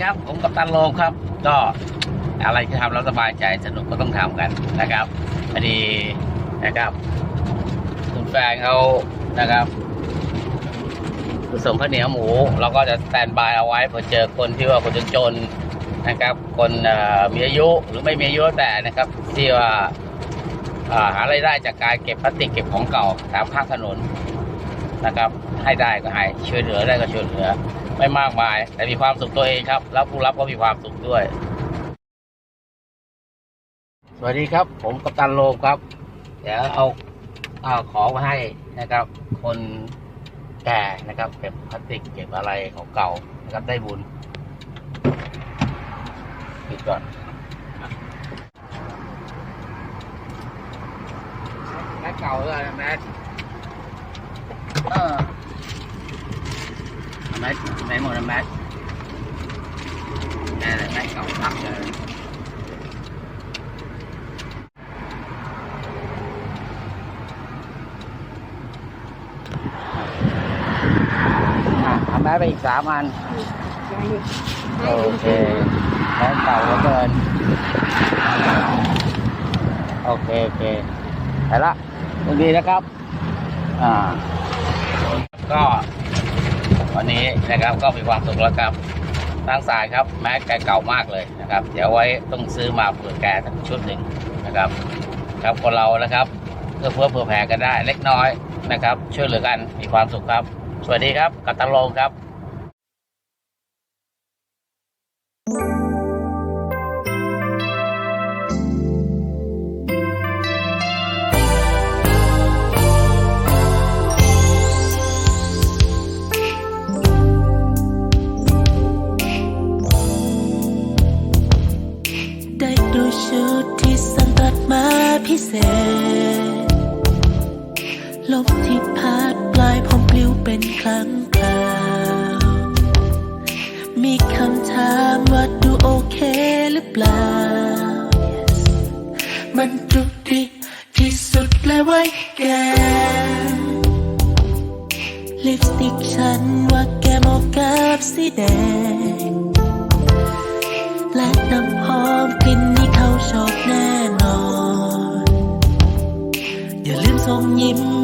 ครับ ผมกับตันโลมครับ ก็อะไรที่ทำแล้วสบายใจสนุกก็ต้องทำกันนะครับพอดีนะครับคุณแฟนเขานะครับผสมข้าวเหนียวหมูเราก็จะสแตนบายเอาไว้เผื่อเจอคนที่ว่าคนจนๆนะครับ คนมีอายุหรือไม่มีอายุแต่นะครับ ที่ว่าเอ่อหารายได้จากการเก็บพลาสติกเก็บของเก่าตามข้างถนนนะครับ ให้ได้ก็ให้ช่วยเหลือได้ก็ช่วยเหลือ ไม่มากมาย แต่มีความสุขตัวเองครับ แล้วผู้รับก็มีความสุขด้วย สวัสดีครับ ผมกัปตันโลมครับ เดี๋ยวเอาเอาของมาให้นะครับ คนแก่นะครับเก็บพลาสติกเก็บอะไรของเก่านะครับได้บุญปิดก่อนแม็กเก่าด้วยนะแม็กเออแม็กแม็กหมดนะแม็กแม็กแม็กเก่าพักเลยอะทำแม้ไปอีกสามอันโอ เคแม้เก่าเหลือเกินโอเคโอเคไปละตรงนี้นะครับอ่าก็ วันนี้นะครับก็มีความสุขแล้วครับทางสายครับแม้แกเก่ามากเลยนะครับ เดี๋ยวไว้ต้องซื้อมาเผื่อแกสักชุดหนึ่งนะครับ ครับคนเรานะครับเพื่อเพื่อเผื่อแผ่กันได้เล็กน้อยนะครับ ช่วยเหลือกันมีความสุขครับ สวัสดีครับกัตตาโลงครับ ดูชุดที่สั่งตัดมาพิเศษลมที่พัดปลายผมปลิวเป็นครั้งคราว มีคำถามว่าดูโอเคหรือเปล่า Yes มันจุกดิกที่สุดเลยไว้แกลิปสติกฉันว่าแกเหมาะกับสีแดง อย่